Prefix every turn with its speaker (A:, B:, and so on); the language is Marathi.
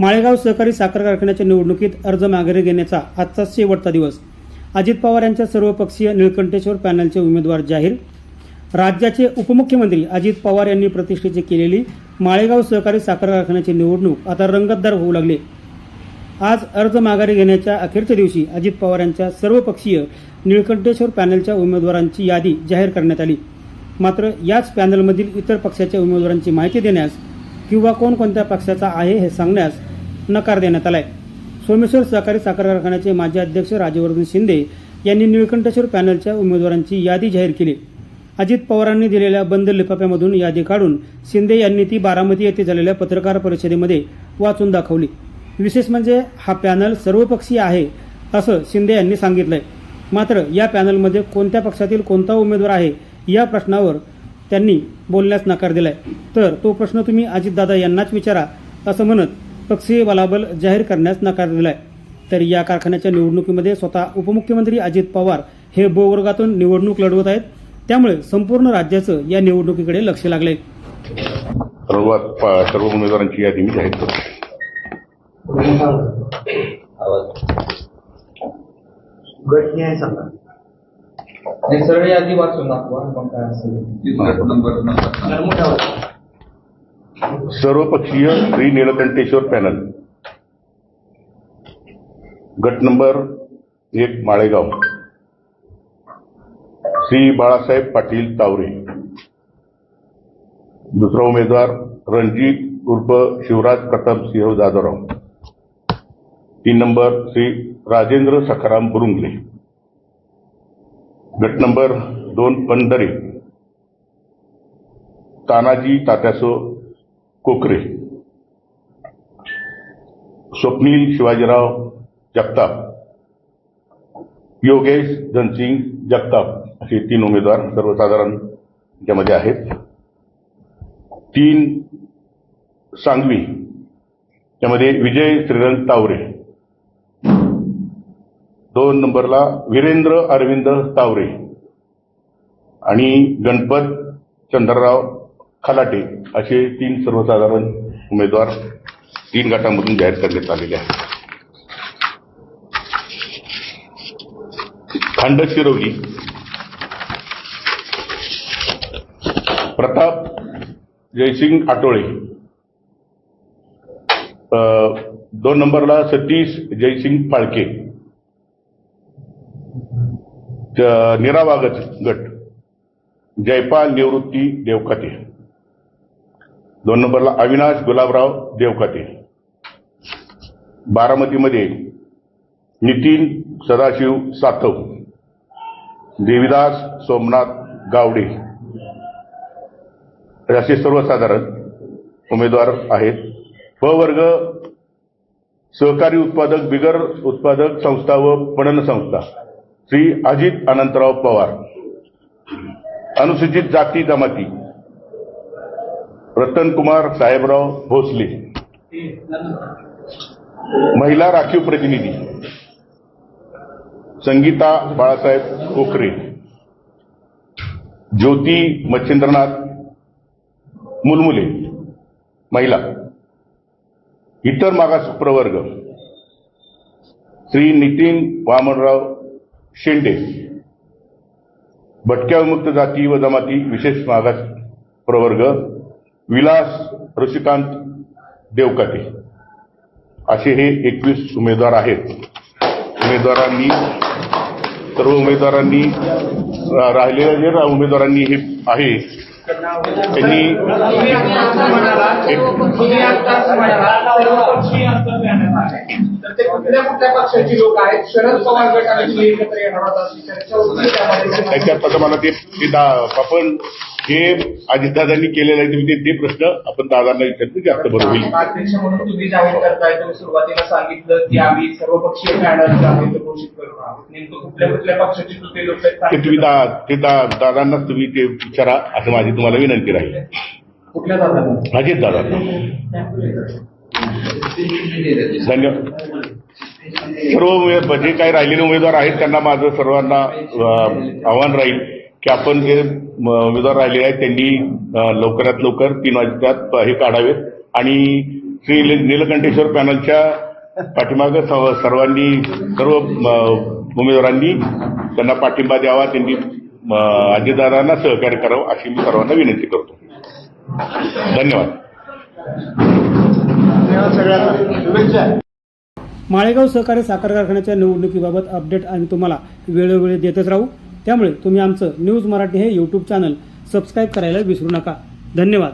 A: माळेगाव सहकारी साखर कारखान्याच्या निवडणुकीत अर्ज माघारी घेण्याचा आजचा शेवटचा दिवस. अजित पवार यांच्या सर्वपक्षीय निळकंठेश्वर पॅनलचे उमेदवार जाहीर. राज्याचे उपमुख्यमंत्री अजित पवार यांनी प्रतिष्ठेची केलेली माळेगाव सहकारी साखर कारखान्याची निवडणूक आता रंगतदार होऊ लागली. आज अर्ज माघारी घेण्याच्या अखेरच्या दिवशी अजित पवार यांच्या सर्वपक्षीय निळकंठेश्वर पॅनलच्या उमेदवारांची यादी जाहीर करण्यात आली. मात्र याच पॅनलमधील इतर पक्षाच्या उमेदवारांची माहिती देण्यास किंवा कोणकोणत्या पक्षाचा आहे हे सांगण्यास नकार देण्यात आलाय. सोमेश्वर सहकारी साखर कारखान्याचे माजी अध्यक्ष राजवर्धन शिंदे यांनी निळकंठेश्वर पॅनलच्या उमेदवारांची यादी जाहीर केली. अजित पवारांनी दिलेल्या बंद लिफाफ्यामधून यादी काढून शिंदे यांनी ती बारामती येथे झालेल्या पत्रकार परिषदेमध्ये वाचून दाखवली. विशेष म्हणजे हा पॅनल सर्वपक्षीय आहे असं शिंदे यांनी सांगितलंय. मात्र या पॅनलमध्ये कोणत्या पक्षातील कोणता उमेदवार आहे या प्रश्नावर त्यांनी बोलण्यास नकार दिलाय. तर तो प्रश्न तुम्ही अजितदादा यांनाच विचारा असं म्हणत पक्षीय बलाबल जाहीर करण्यास नकार दिलाय. तर या कारखान्याच्या निवडणुकीमध्ये स्वतः उपमुख्यमंत्री अजित पवार हे बोवर्गातून निवडणूक लढवत आहेत. त्यामुळे संपूर्ण राज्याचं या निवडणुकीकडे लक्ष
B: सर्वात प- सर्व उमेदवारांची यादी मी जाहीर करतो.
C: सरळ यादी वाचून दाखवा
B: सर्वपक्षीय श्री नीलकंठेश्वर पॅनल. गट नंबर एक माळेगाव. श्री बाळासाहेब पाटील तावरे. दुसरा उमेदवार रणजित उर्फ शिवराज प्रताप सिंह जाधवराव. तीन नंबर श्री राजेंद्र सखाराम बुरुंगले गट नंबर दोन पंधरे तानाजी तात्यासो कोकरे. स्वप्नील शिवाजीराव जगताप. योगेश धनसिंग जगताप असे तीन उमेदवार सर्वसाधारण त्यामध्ये आहेत. तीन सांगवी त्यामध्ये विजय श्रीरंग तावरे. दोन नंबरला वीरेंद्र अरविंद तावरे आणि गणपत चंद्रराव खलाटे असे तीन सर्वसाधारण उमेदवार तीन गटांमधून जाहीर करण्यात आलेले आहेत. खंड शिरवली प्रताप जयसिंग आटोळे दोन नंबरला सतीश जयसिंग फाळके निरावागत गट जयपाल निवृत्ती देवकाते दोन नंबरला अविनाश गुलाबराव देवकाते बारामतीमध्ये नितीन सदाशिव सातव. देविदास सोमनाथ गावडे. असे सर्वसाधारण उमेदवार आहेत. ब वर्ग सहकारी उत्पादक बिगर उत्पादक संस्था व पणन संस्था. श्री अजित अनंतराव पवार. अनुसूचित जाती जमाती. रतनकुमार साहेबराव भोसले. महिला राखीव प्रतिनिधी. संगीता बाळासाहेब कोकरे. ज्योती मच्छिंद्रनाथ मुलमुले महिला. इतर मागास प्रवर्ग. श्री नितीन वामनराव शेंडे. भटक्या विमुक्त जाती व जमाती विशेष मागास प्रवर्ग. विलास ऋषिकांत देवकाते असे हे एकवीस उमेदवार आहेत उमेदवारांनी सर्व उमेदवारांनी राहिलेल्या जे उमेदवारांनी हे आहे त्यांनी
C: तुम्ही आत्ताच म्हणाला सर्वपक्षीय असं देण्यात आलंय. तर ते कुठल्या कुठल्या पक्षाची लोक आहेत शरद पवार गट आणि तुम्ही एकत्र येणार आहात अशी चर्चा होती त्यामध्ये.
B: त्याच्यात आता मला ते आपण हे अजितदादांनी केलेलं आहे तुम्ही ते- ते प्रश्न आपण दादांना विचारतो जास्त बरं होईल
C: अध्यक्ष म्हणून तुम्ही जाहीर करताय तुम्ही सुरुवातीला सांगितलं की आम्ही सर्वपक्षीय पॅनल घोषित आहोत. नेमकं कुठल्या कुठल्या पक्षाची लोक
B: ते तुम्ही दा ते दा दादांनाच तुम्ही ते विचारा असं माझी तुम्हाला विनंती राहील.
C: कुठल्या जातात
B: अजित दादा धन्यवाद. सर्व उमेदवार जे काही राहिलेले उमेदवार आहेत त्यांना माझं सर्वांना आव्हान राहील. की आपण जे उमेदवार राहिले आहेत त्यांनी लवकरात लवकर तीन वाजतात हे काढावेत. आणि श्री नील- नीलकंठेश्वर पॅनलच्या पाठीमागं सर्व- सर्वांनी सर्व उमेदवारांनी त्यांना पाठिंबा द्यावा त्यांनी अजितदादांना सहकार्य करावं अशी मी सर्वांना विनंती करतो. धन्यवाद.
A: माळेगाव सहकारी साखर कारखान्याच्या निवडणुकीबाबत अपडेट आम्ही तुम्हाला वेळोवेळी देतच राहू. त्यामुळे तुम्ही आमचं न्यूज मराठी हे यूट्यूब चॅनल सबस्क्राईब करायला विसरू नका. धन्यवाद.